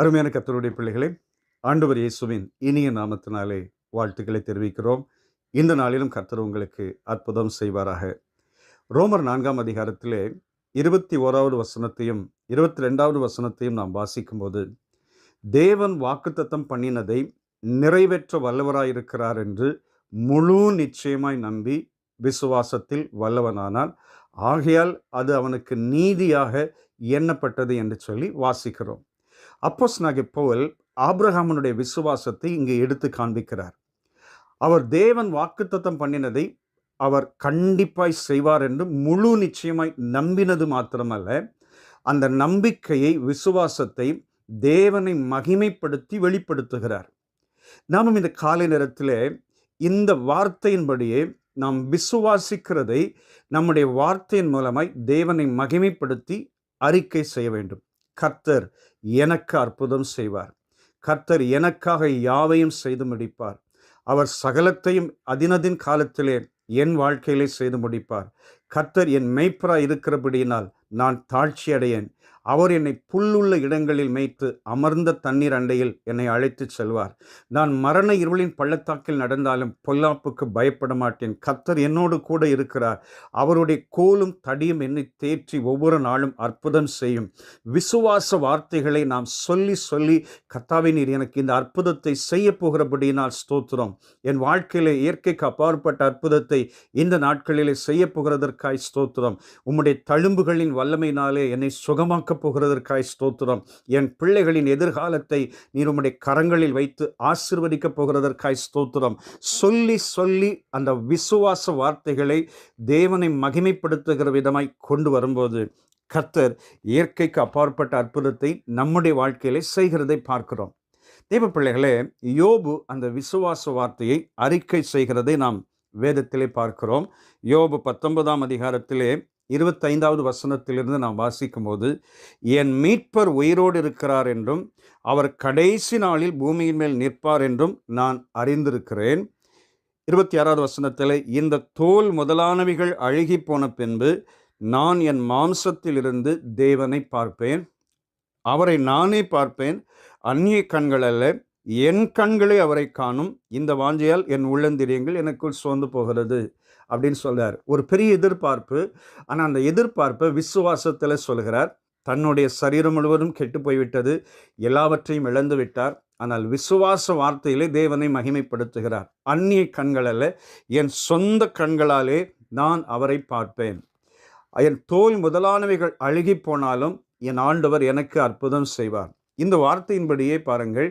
அருமையான கத்தருடைய பிள்ளைகளே ஆண்டவர் இயேசுவின் இனிய நாமத்தினாலே வாழ்த்துக்களை தெரிவிக்கிறோம். இந்த நாளிலும் கர்த்தர் உங்களுக்கு அற்புதம் செய்வாராக. ரோமர் நான்காம் அதிகாரத்திலே இருபத்தி ஓராவது வசனத்தையும் இருபத்தி ரெண்டாவது வசனத்தையும் நாம் வாசிக்கும்போது தேவன் வாக்குத்தத்தம் பண்ணினதை நிறைவேற்ற வல்லவராயிருக்கிறார் என்று முழு நிச்சயமாய் நம்பி விசுவாசத்தில் வல்லவனானால் ஆகையால் அது அவனுக்கு நீதியாக எண்ணப்பட்டது என்று சொல்லி வாசிக்கிறோம். அப்போஸ் நகை போல் ஆப்ரஹாமனுடைய விசுவாசத்தை இங்கே எடுத்து காண்பிக்கிறார். அவர் தேவன் வாக்குத்தத்தம் பண்ணினதை அவர் கண்டிப்பாய் செய்வார் என்று முழு நிச்சயமாய் நம்பினது மாத்திரமல்ல அந்த நம்பிக்கையை விசுவாசத்தை தேவனை மகிமைப்படுத்தி வெளிப்படுத்துகிறார். நாமும் இந்த காலை நேரத்தில் இந்த வார்த்தையின்படியே நாம் விசுவாசிக்கிறதை நம்முடைய வார்த்தையின் மூலமாய் தேவனை மகிமைப்படுத்தி அறிக்கை செய்ய வேண்டும். கர்த்தர் எனக்கு அற்புதம் செய்வார். கர்த்தர் எனக்காக யாவையும் செய்து முடிப்பார். அவர் சகலத்தையும் அதினதின் காலத்திலே என் வாழ்க்கையிலே செய்து முடிப்பார். கர்த்தர் என் மெய்ப்பராய் இருக்கிறபடியினால் நான் தாழ்ச்சி அடையேன் அவர் என்னை புல்லுள்ள இடங்களில் மேய்த்து அமர்ந்த தண்ணீர் அண்டையில் என்னை அழைத்துச் செல்வார். நான் மரண இருளின் பள்ளத்தாக்கில் நடந்தாலும் பொல்லாப்புக்கு பயப்பட மாட்டேன். கத்தர் என்னோடு கூட இருக்கிறார். அவருடைய கோலும் தடியும் என்னை தேற்றி ஒவ்வொரு நாளும் அற்புதம் செய்யும். விசுவாச வார்த்தைகளை நாம் சொல்லி சொல்லி கத்தாவை நீர் எனக்கு இந்த அற்புதத்தை செய்ய போகிறபடியினால் ஸ்தோத்திரம். என் வாழ்க்கையிலே இயற்கைக்கு அப்பாற்பட்ட அற்புதத்தை இந்த நாட்களிலே செய்ய போகிறதற்காய் ஸ்தோத்திரம். உம்முடைய தழும்புகளின் வல்லமையினாலே என்னை சுகமாக்க போகிறதற்காய் ஸ்தோத்திரம். என் பிள்ளைகளின் எதிர்காலத்தை நீர் உம்முடைய கரங்களில் வைத்து ஆசிர்வதிக்கப் போகிறதற்காய் ஸ்தோத்திரம். சொல்லி சொல்லி அந்த விசுவாச வார்த்தைகளை தேவனை மகிமைப்படுத்துகிற விதமாய் கொண்டு வரும்போது கர்த்தர் இயற்கைக்கு அப்பாற்பட்ட அற்புதத்தை நம்முடைய வாழ்க்கையிலே செய்கிறதை பார்க்கிறோம். தெய்வ பிள்ளைகளே யோபு அந்த விசுவாச வார்த்தையை அறிக்கை செய்கிறதை நாம் வேதத்திலே பார்க்கிறோம். யோபு பத்தொன்பதாம் அதிகாரத்திலே இருபத்தைந்தாவது வசனத்திலிருந்து நாம் வாசிக்கும் போது என் மீட்பர் உயிரோடு இருக்கிறார் என்றும் அவர் கடைசி நாளில் பூமியின் மேல் நிற்பார் என்றும் நான் அறிந்திருக்கிறேன். இருபத்தி ஆறாவது வசனத்தில் இந்த தோல் முதலானவைகள் அழுகி போன பின்பு நான் என் மாம்சத்திலிருந்து தேவனை பார்ப்பேன். அவரை நானே பார்ப்பேன். அந்நிய கண்கள் அல்ல. என் கண்களே அவரை காணும். இந்த வாஞ்சையால் என் உள்ளந்திரியங்கள் எனக்குள் சோர்ந்து போகிறது அப்படின்னு சொல்கிறார் ஒரு பெரிய எதிர்பார்ப்பு. ஆனால் அந்த எதிர்பார்ப்பை விசுவாசத்தில் சொல்கிறார். தன்னுடைய சரீரம் முழுவதும் கெட்டு போய்விட்டது. எல்லாவற்றையும் இழந்து விட்டார். ஆனால் விசுவாச வார்த்தையிலே தேவனை மகிமைப்படுத்துகிறார். அந்நிய கண்களில் என் சொந்த கண்களாலே நான் அவரை பார்ப்பேன். என் தோல் முதலானவைகள் அழுகி போனாலும் என் ஆண்டவர் எனக்கு அற்புதம் செய்வார். இந்த வார்த்தையின்படியே பாருங்கள்.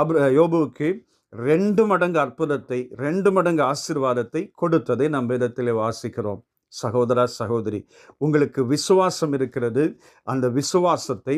ஆப்ர யோபுவுக்கு ரெண்டு மடங்கு அற்புதத்தை ரெண்டு மடங்கு ஆசிர்வாதத்தை கொடுத்ததை நம் வேதத்தில் வாசிக்கிறோம். சகோதரா சகோதரி உங்களுக்கு விசுவாசம் இருக்கிறது. அந்த விசுவாசத்தை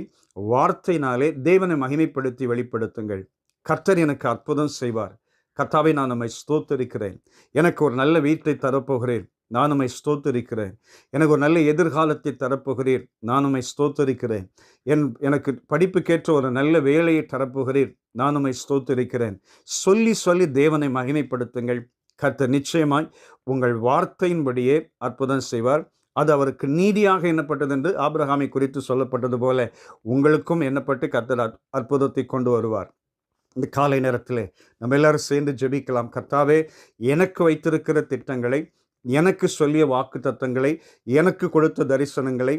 வார்த்தையினாலே தேவனை மகிமைப்படுத்தி வெளிப்படுத்துங்கள். கர்த்தர் எனக்கு அற்புதம் செய்வார். கத்தாவை நான் நம்மை ஸ்தோத்தரிக்கிறேன். எனக்கு ஒரு நல்ல வீட்டை தரப்போகிறேன் நான் உம்மை ஸ்தோத்தரிக்கிறேன். எனக்கு ஒரு நல்ல எதிர்காலத்தை தரப்போகிறீர். நான் உம்மை ஸ்தோத்தரிக்கிறேன். என் எனக்கு படிப்புக்கேற்ற ஒரு நல்ல வேலையை தரப்போகிறீர். நான் உம்மை ஸ்தோத்தரிக்கிறேன். சொல்லி சொல்லி தேவனை மகிமைப்படுத்துங்கள். கர்த்தர் நிச்சயமாய் உங்கள் வார்த்தையின்படியே அற்புதம் செய்வார். அது அவருக்கு நீதியாக எண்ணப்பட்டது என்று ஆபிரகாமை குறித்து சொல்லப்பட்டது போல உங்களுக்கும் எண்ணப்பட்டு கர்த்தர் அற்புதத்தை கொண்டு வருவார். இந்த காலை நேரத்தில் நம்ம எல்லாரும் சேர்ந்து ஜெபிக்கலாம். கர்த்தாவே எனக்கு வைத்திருக்கிற திட்டங்களை எனக்கு சொல்லிய வாக்கு தத்தங்களை எனக்கு கொடுத்த தரிசனங்களை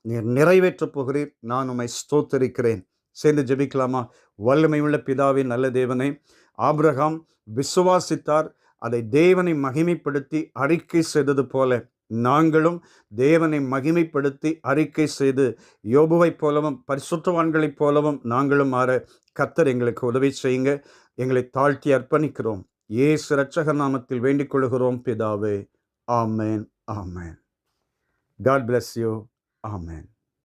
நீர் நிறைவேற்றப் போகிறீர். நான் உம்மை ஸ்தோத்தரிக்கிறேன். சேர்ந்து ஜெபிக்கலாமா? வல்லமை உள்ள பிதாவின் நல்ல தேவனை ஆப்ரஹாம் விசுவாசித்தார். அதை தேவனை மகிமைப்படுத்தி அறிக்கை செய்தது போல நாங்களும் தேவனை மகிமைப்படுத்தி அறிக்கை செய்து யோபுவைப் போலவும் பரிசுத்தவான்களைப் போலவும் நாங்களும் மாற கத்தர் எங்களுக்கு உதவி செய்யுங்க. எங்களை தாழ்த்தி அர்ப்பணிக்கிறோம். ஏசு ரட்சக நாமத்தில் வேண்டிக் கொள்கிறோம் பிதாவே ஆமேன் ஆமேன். God bless you amen